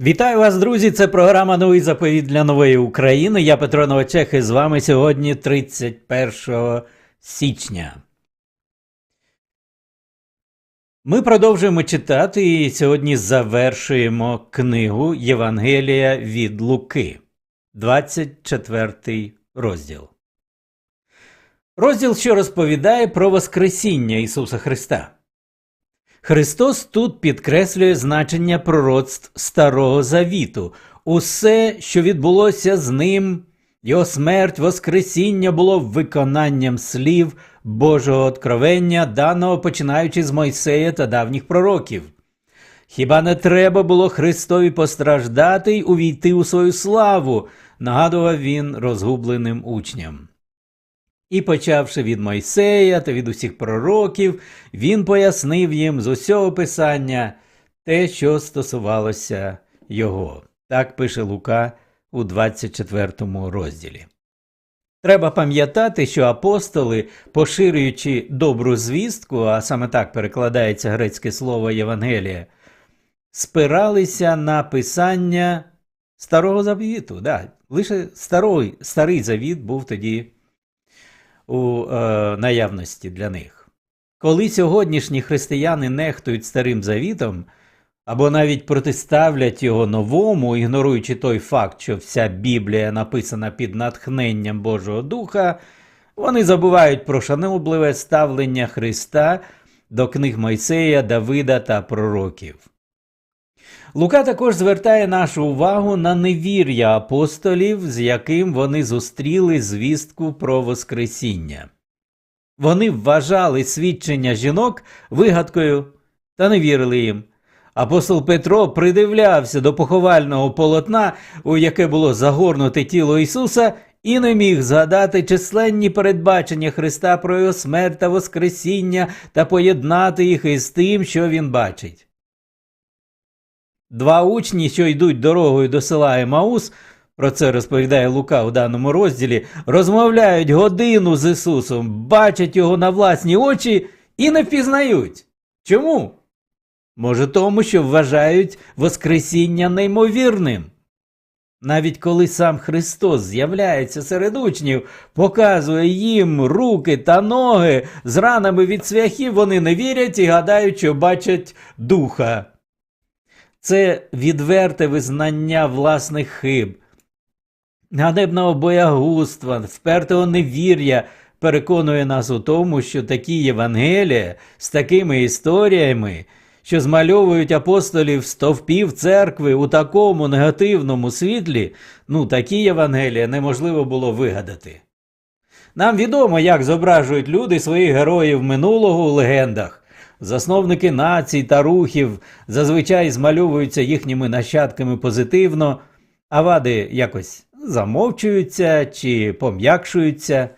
Вітаю вас, друзі! Це програма Новий заповіт для нової України. Я Петро Новачех і з вами сьогодні 31 січня. Ми продовжуємо читати і сьогодні завершуємо книгу Євангелія від Луки, 24 розділ. Розділ, що розповідає про Воскресіння Ісуса Христа. Христос тут підкреслює значення пророцтв Старого Завіту. Усе, що відбулося з ним, його смерть, Воскресіння було виконанням слів Божого откровення, даного починаючи з Мойсея та давніх пророків. Хіба не треба було Христові постраждати й увійти у свою славу, нагадував він розгубленим учням. І, почавши від Мойсея та від усіх пророків, він пояснив їм з усього писання те, що стосувалося його. Так пише Лука у 24 розділі. Треба пам'ятати, що апостоли, поширюючи добру звістку, а саме так перекладається грецьке слово Євангелія, спиралися на писання Старого Завіту. Да, лише старий, старий завіт був тоді у е, наявності для них. Коли сьогоднішні християни нехтують старим завітом або навіть протиставлять його новому, ігноруючи той факт, що вся Біблія написана під натхненням Божого Духа, вони забувають про шанобливе ставлення Христа до книг Мойсея, Давида та пророків. Лука також звертає нашу увагу на невір'я апостолів, з яким вони зустріли звістку про Воскресіння. Вони вважали свідчення жінок вигадкою та не вірили їм. Апостол Петро придивлявся до поховального полотна, у яке було загорнуте тіло Ісуса, і не міг згадати численні передбачення Христа про його смерть та Воскресіння та поєднати їх із тим, що він бачить. Два учні, що йдуть дорогою до села Емаус, про це розповідає Лука у даному розділі, розмовляють годину з Ісусом, бачать його на власні очі і не впізнають. Чому? Може, тому, що вважають Воскресіння неймовірним. Навіть коли сам Христос з'являється серед учнів, показує їм руки та ноги з ранами від цвяхів, вони не вірять і гадають, що бачать духа. Це відверте визнання власних хиб, ганебного боягузтва, впертого невір'я переконує нас у тому, що такі Євангелія з такими історіями, що змальовують апостолів стовпів церкви у такому негативному світлі, ну такі Євангелія неможливо було вигадати. Нам відомо, як зображують люди своїх героїв минулого у легендах. Засновники націй та рухів зазвичай змальовуються їхніми нащадками позитивно, а вади якось замовчуються чи пом'якшуються.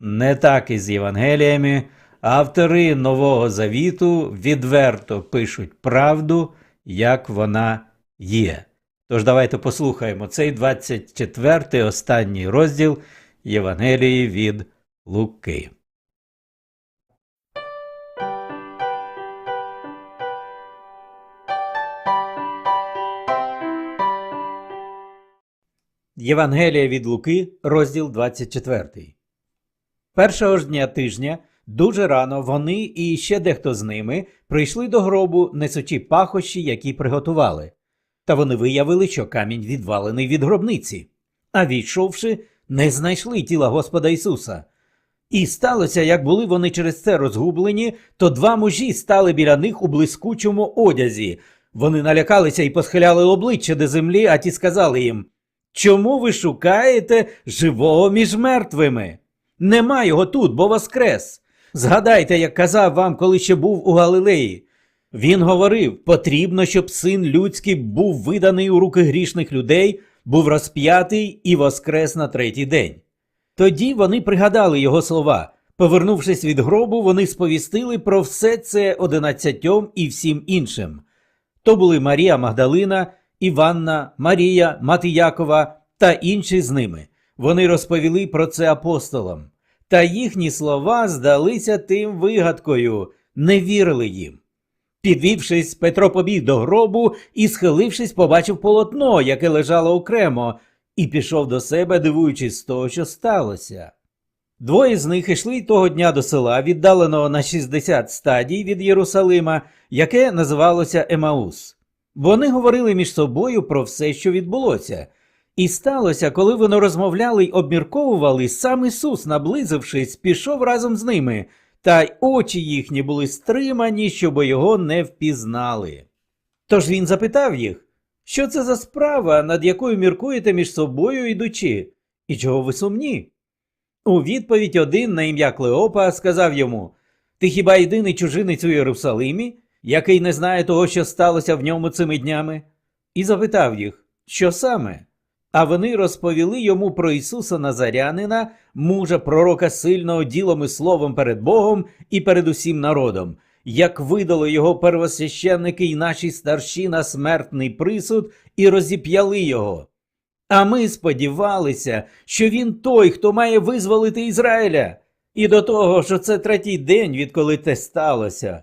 Не так і з Євангеліями. Автори Нового Завіту відверто пишуть правду, як вона є. Тож давайте послухаємо цей 24 останній розділ Євангелії від Луки. Євангелія від Луки, розділ 24. Першого ж дня тижня, дуже рано, вони і ще дехто з ними прийшли до гробу, несучи пахощі, які приготували. Та вони виявили, що камінь відвалений від гробниці. А відійшовши, не знайшли тіла Господа Ісуса. І сталося, як були вони через це розгублені, то два мужі стали біля них у блискучому одязі. Вони налякалися і посхиляли обличчя до землі, а ті сказали їм Чому ви шукаєте живого між мертвими? Нема його тут, бо воскрес. Згадайте, як казав вам, коли ще був у Галилеї. Він говорив: потрібно, щоб син людський був виданий у руки грішних людей, був розп'ятий і воскрес на третій день. Тоді вони пригадали його слова. Повернувшись від гробу, вони сповістили про все це одинадцятьом і всім іншим. То були Марія Магдалина, Іванна, Марія, мати Якова та інші з ними. Вони розповіли про це апостолам. Та їхні слова здалися тим вигадкою, не вірили їм. Підвівшись, Петро побіг до гробу і, схилившись, побачив полотно, яке лежало окремо, і пішов до себе, дивуючись з того, що сталося. Двоє з них йшли того дня до села, віддаленого на 60 стадій від Єрусалима, яке називалося Емаус. Вони говорили між собою про все, що відбулося. І сталося, коли вони розмовляли й обмірковували, сам Ісус, наблизившись, пішов разом з ними, та й очі їхні були стримані, щоб його не впізнали. Тож він запитав їх, що це за справа, над якою міркуєте між собою ідучи, і чого ви сумні? У відповідь один на ім'я Клеопа сказав йому Ти хіба єдиний чужинець у Єрусалимі, який не знає того, що сталося в ньому цими днями? І запитав їх, що саме? А вони розповіли йому про Ісуса Назарянина, мужа пророка сильного ділом і словом перед Богом і перед усім народом, як видало його первосвященники й наші старші на смертний присуд і розіп'яли його. А ми сподівалися, що він той, хто має визволити Ізраїля, і до того, що це третій день, відколи те сталося.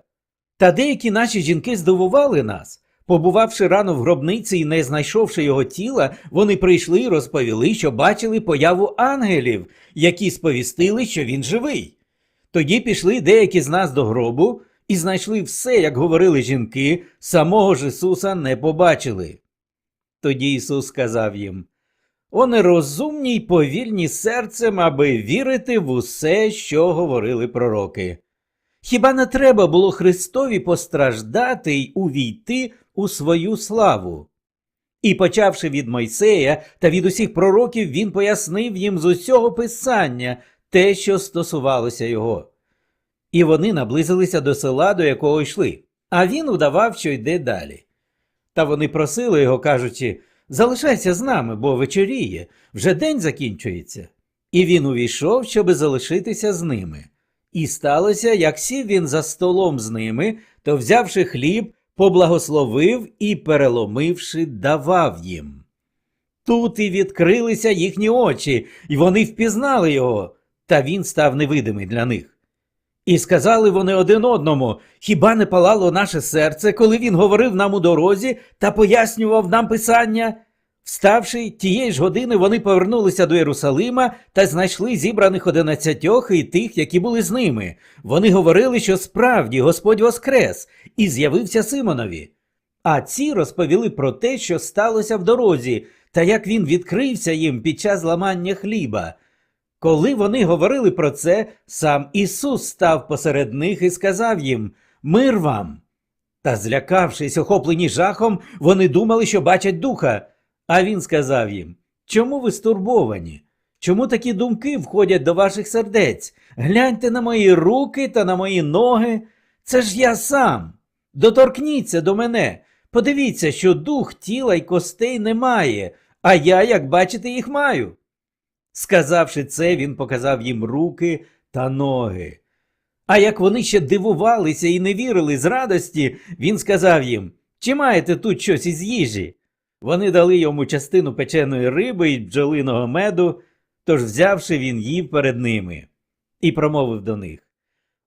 Та деякі наші жінки здивували нас. Побувавши рано в гробниці і не знайшовши його тіла, вони прийшли і розповіли, що бачили появу ангелів, які сповістили, що він живий. Тоді пішли деякі з нас до гробу і знайшли все, як говорили жінки, самого ж Ісуса не побачили. Тоді Ісус сказав їм О нерозумні й повільні серцем, аби вірити в усе, що говорили пророки. Хіба не треба було Христові постраждати й увійти у свою славу? І, почавши від Мойсея та від усіх пророків, він пояснив їм з усього писання те, що стосувалося його. І вони наблизилися до села, до якого йшли, а він удавав, що йде далі. Та вони просили його, кажучи Залишайся з нами, бо вечоріє, вже день закінчується. І він увійшов, щоби залишитися з ними. І сталося, як сів він за столом з ними, то, взявши хліб, поблагословив і, переломивши, давав їм. Тут і відкрилися їхні очі, і вони впізнали його, та він став невидимий для них. І сказали вони один одному хіба не палало наше серце, коли він говорив нам у дорозі та пояснював нам писання? Вставши тієї ж години, вони повернулися до Єрусалима та знайшли зібраних одинадцятьох і тих, які були з ними. Вони говорили, що справді Господь воскрес і з'явився Симонові. А ці розповіли про те, що сталося в дорозі, та як він відкрився їм під час ламання хліба. Коли вони говорили про це, сам Ісус став посеред них і сказав їм Мир вам. Та, злякавшись, охоплені жахом, вони думали, що бачать духа. А він сказав їм Чому ви стурбовані? Чому такі думки входять до ваших сердець? Гляньте на мої руки та на мої ноги. Це ж я сам. Доторкніться до мене. Подивіться, що дух тіла й костей немає, а я, як бачите, їх маю. Сказавши це, він показав їм руки та ноги. А як вони ще дивувалися і не вірили з радості, він сказав їм Чи маєте тут щось із їжі? Вони дали йому частину печеної риби і бджолиного меду, тож, взявши, він їв перед ними і промовив до них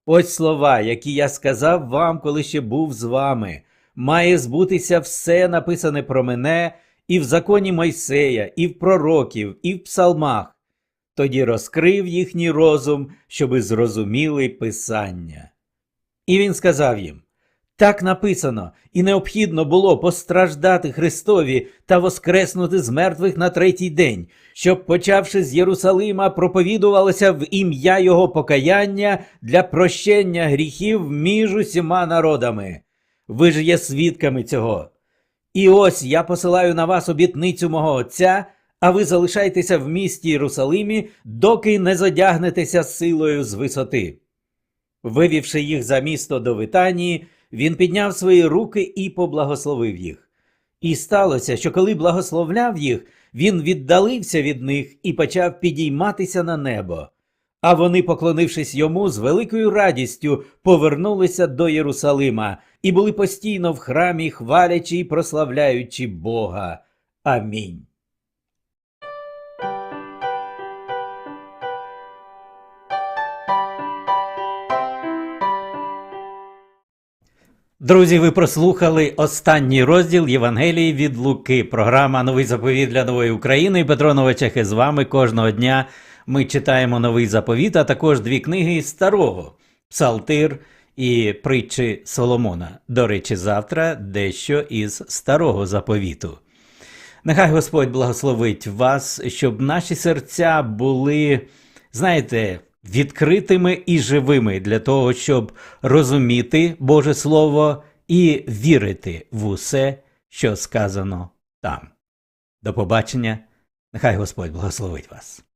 Ось слова, які я сказав вам, коли ще був з вами. Має збутися все написане про мене і в законі Мойсея, і в пророків, і в псалмах. Тоді розкрив їхній розум, щоби зрозуміли Писання. І він сказав їм так написано, і необхідно було постраждати Христові та воскреснути з мертвих на третій день, щоб, почавши з Єрусалима, проповідувалося в ім'я Його покаяння для прощення гріхів між усіма народами. Ви ж є свідками цього. І ось я посилаю на вас обітницю мого Отця, а ви залишайтеся в місті Єрусалимі, доки не задягнетеся силою з висоти. Вивівши їх за місто до Витанії, він підняв свої руки і поблагословив їх. І сталося, що коли благословляв їх, він віддалився від них і почав підійматися на небо. А вони, поклонившись йому, з великою радістю повернулися до Єрусалима і були постійно в храмі, хвалячи і прославляючи Бога. Амінь. Друзі, ви прослухали останній розділ Євангелії від Луки. Програма Новий заповіт для нової України. Петро Новачехи з вами кожного дня. Ми читаємо новий заповіт, а також дві книги старого Псалтир і притчі Соломона. До речі, завтра дещо із старого заповіту. Нехай Господь благословить вас, щоб наші серця були, знаєте, відкритими і живими для того, щоб розуміти Боже Слово і вірити в усе, що сказано там. До побачення. Нехай Господь благословить вас.